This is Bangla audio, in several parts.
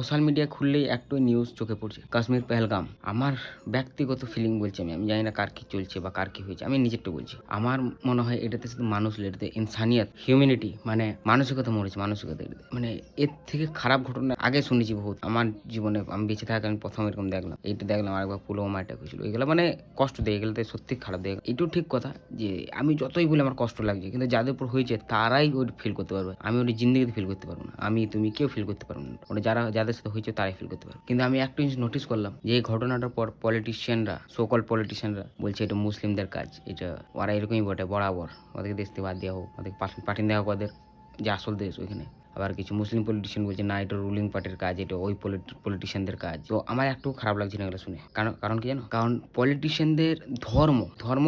সোশ্যাল মিডিয়া খুললেই একটু নিউজ চোখে পড়ছে, কাশ্মীর পেহেলগাম। আমার ব্যক্তিগত ফিলিং বলছি আমি আমি জানি না কার কি চলছে বা কার কি হয়েছে, আমি নিজেরটা বলছি। আমার মনে হয় এটাতে শুধু মানুষ এটাতে ইনসানিয়ত হিউম্যানিটি মানে মানসিকতা মরেছে, মানসিকতা এটাতে। মানে এর থেকে খারাপ ঘটনা আগে শুনেছি বহুত। আমার জীবনে আমি বেঁচে থাকা আমি প্রথম এরকম দেখলাম, এইটা দেখলাম, আরেকবার পুলওয়ামা অ্যাটাক হয়েছিল, এগুলো মানে কষ্ট দেয় এগুলোতে সত্যি খারাপ দেয়। এটাও ঠিক কথা যে আমি যতই বলি আমার কষ্ট লাগছে, কিন্তু যাদের উপর হয়েছে তারাই ওই ফিল করতে পারবে। আমি ওই জিন্দগিতে ফিল করতে পারব না। আমি তুমি কেউ ফিল করতে পারব না। ওটা যারা, যাদের সাথে হয়েছে তারাই ফিল করতে পারবে। কিন্তু আমি একটা জিনিস নোটিস করলাম, যে এই ঘটনাটার পর পলিটিশিয়ানরা সোকল পলিটিশিয়ানরা বলছে, এটা মুসলিমদের কাজ, এটা ওরা এরকমই বটে, বরাবর। ওদেরকে দেশ থেকে বাদ দেওয়া হোক ওদেরকে পাঠিয়ে দেওয়া হোক ওদের, যে আসল দেশ ওইখানে। আবার কিছু মুসলিম পলিটিশিয়ান বলছে, না, এটা রুলিং পার্টির কাজ, এটা ওই পলিটিশিয়ানদের কাজ। তো আমার একটু খারাপ লাগছে না এগুলো শুনে। কারণ কারণ কি জানো? কারণ পলিটিশিয়ানদের ধর্ম ধর্ম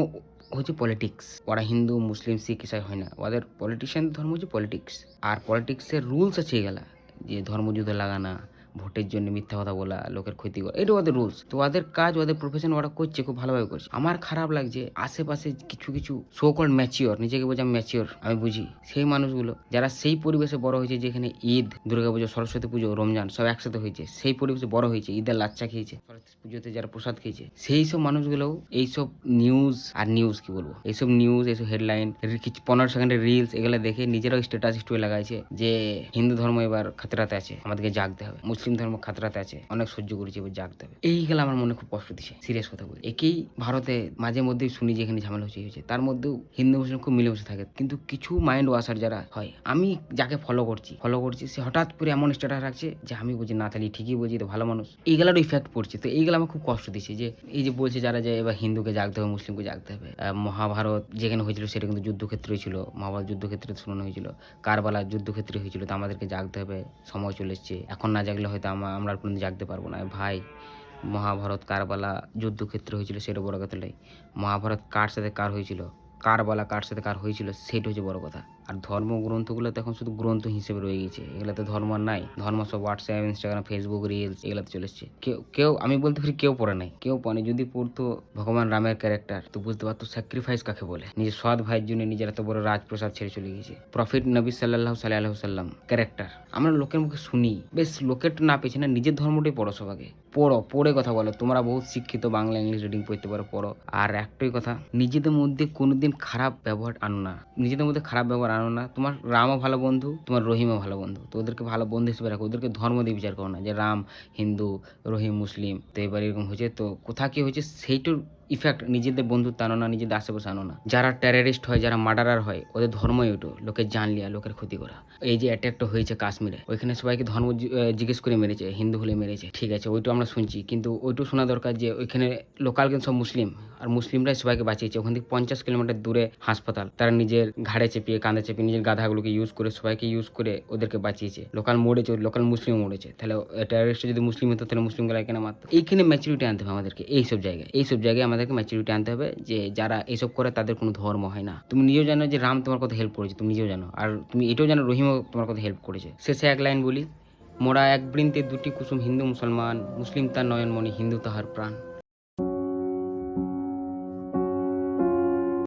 হচ্ছে পলিটিক্স ওরা হিন্দু, মুসলিম, শিখ, ইসাই হয় না। ওদের পলিটিশিয়ান ধর্ম হচ্ছে পলিটিক্স আর পলিটিক্সের রুলস আছে এগুলা, যে ধর্মযুদ্ধ লাগানা ভোটের জন্য মিথ্যা কথা বলা, লোকের ক্ষতি করা এটা ওদের রুলস তো ওদের কাজ, ওদের প্রফেশন ওরা করছে, খুব ভালোভাবে করছে। আমার খারাপ লাগছে, আশেপাশে কিছু কিছু শো কল ম্যাচিওর নিজেকে বোঝা ম্যাচিওর আমি বুঝি। সেই মানুষগুলো, যারা সেই পরিবেশে বড় হয়েছে, যেখানে ঈদ দুর্গাপুজো সরস্বতী পুজো, রমজান, সব একসাথে হয়েছে। সেই পরিবেশে বড় হয়েছে, ঈদের লাচ্চা খেয়েছে, সরস্বতী পুজোতে যারা প্রসাদ খেয়েছে। সেই সব মানুষগুলোও এইসব নিউজ আর নিউজ কি বলব? এইসব নিউজ এইসব হেডলাইন কিছু পনেরো সেকেন্ডের রিলস এগুলো দেখে নিজেরাও স্ট্যাটাস স্টোরি লাগাইছে যে হিন্দু ধর্ম এবার খাতরাতে আছে, আমাদেরকে জাগতে হবে। মুসলিম ধর্ম খাতরাতে আছে, অনেক সহ্য করেছে, এবার জাগতে হবে এইগুলো আমার মনে খুব কষ্ট দিচ্ছে সিরিয়াস কথা বলি একেই ভারতে মাঝে মধ্যেই শুনি যেখানে ঝামেলা হচ্ছে হয়েছে তার মধ্যেও হিন্দু, মুসলিম খুব মিলেমিশে থাকে। কিন্তু কিছু মাইন্ড ওয়াশার যারা হয়, আমি যাকে ফলো করছি ফলো করছি, সে হঠাৎ করে এমন স্ট্যাটাস রাখছে যে আমি বলছি, না, তাহলে ঠিকই বলছি, তো ভালো মানুষ। এইগুলোর ইফেক্ট পড়ছে। তো এইগুলো আমার খুব কষ্ট দিচ্ছে যে, এই যে বলছে যারা যে, এবার হিন্দুকে জাগতে হবে মুসলিমকে জাগতে হবে মহাভারত যেখানে হয়েছিল, সেটা কিন্তু যুদ্ধক্ষেত্রে ছিল। মহাভারত যুদ্ধক্ষেত্রে শুনানো হয়েছিল। কারবালা যুদ্ধক্ষেত্রে হয়েছিল, তো আমাদেরকে জাগতে হবে, সময় চলে এসছে। এখন না জাগলে হয়তো আমার আর কোনোদিন জাগতে পারব না। ভাই, মহাভারত কারবালা যুদ্ধক্ষেত্র হয়েছিল সেটা বড় কথা নয়। মহাভারত কার সাথে কার হয়েছিল? কারবালা কার সাথে কার হয়েছিল? সেটা হচ্ছে বড় কথা। আর ধর্মগ্রন্থগুলো তো এখন শুধু গ্রন্থ হিসেবে রয়ে গেছে। এগুলোতে ধর্ম নাই। ধর্ম সব হোয়াটসঅ্যাপ ইনস্টাগ্রাম ফেসবুক রিলস এগুলোতে চলে এসছে। কেউ কেউ, আমি বলতে পারি কেউ পড়ে নাই। কেউ পড়ে যদি পড়তো ভগবান রামের ক্যারেক্টার তো বুঝতে পারতো স্যাক্রিফাইস কাকে বলে? নিজের সৎ ভাইয়ের জন্য নিজের এত বড় রাজপ্রসাদ ছেড়ে চলে গেছে। প্রফিট নবী সাল্লাহ সাল্লাহ সাল্লাম ক্যারেক্টার আমরা লোকের মুখে শুনি। বেশ লোকের না পেছে না, নিজের ধর্মটাই পড়ো সবাকে পড়ো, পড়ে কথা বলো। তোমরা বহুত শিক্ষিত, বাংলা, ইংলিশ রিডিং পড়তে পারো, পড়ো। আর একটাই কথা, নিজেদের মধ্যে কোনোদিন খারাপ ব্যবহার আনো না। নিজেদের মধ্যে খারাপ ব্যবহার আনো না তোমার রামও ভালো বন্ধু, তোমার রহিমও ভালো বন্ধু। তো ওদেরকে ভালো বন্ধু হিসেবে রাখো, ওদেরকে ধর্ম দিয়ে বিচার করো না যে রাম, হিন্দু, রহিম, মুসলিম, তো এবার এরকম হয়েছে, তো কোথা কী হয়েছে সেইটার ইফেক্ট নিজেদের বন্ধুত্ব আনো না, নিজেদের আশেপাশে আনো না। যারা টেরারিস্ট হয়, যারা মার্ডারার হয়, ওদের ধর্মই ওটো, লোকের জান লিয়া, লোকের ক্ষতি করা। এই যে অ্যাট্যাকটা হয়েছে কাশ্মীরে, ওইখানে সবাইকে ধর্ম জিজ্ঞেস করে মেরেছে, হিন্দু হলে মেরেছে, ঠিক আছে, ওইটা আমরা শুনছি, কিন্তু ওইটাও শোনা দরকার যে ওইখানে লোকাল কিন্তু সব মুসলিম, আর মুসলিমরাই সবাইকে বাঁচিয়েছে। ওখান থেকে পঞ্চাশ কিলোমিটার দূরে হাসপাতাল, তারা নিজের ঘাড়ে চেপিয়ে, কাঁধে চেপিয়ে, নিজের গাধাগুলোকে ইউজ করে, সবাইকে ইউজ করে ওদেরকে বাঁচিয়েছে। লোকাল মরেছে লোকাল মুসলিম মরেছে। তাহলে টেরারিস্ট যদি মুসলিম হতো, তাহলে মুসলিমগুলো এখানে মারতো। এইখানে ম্যাচুরিটি আনতে হবে আমাদেরকে, এইসব জায়গায় এইসব জায়গায় আমাদেরকে ম্যাচুরিটি আনতে হবে যে যারা এসব করে তাদের কোনো ধর্ম হয় না। তুমি নিজেও জানো যে রাম তোমার কথা হেল্প করেছে, তুমি নিজেও জানো। আর তুমি এটাও জানো রহিমও তোমার কথা হেল্প করেছে। শেষে এক লাইন বলি, মোরা এক বৃন্তে দুটি কুসুম হিন্দু মুসলমান, মুসলিম তার নয়নমণি, হিন্দু তাহার প্রাণ।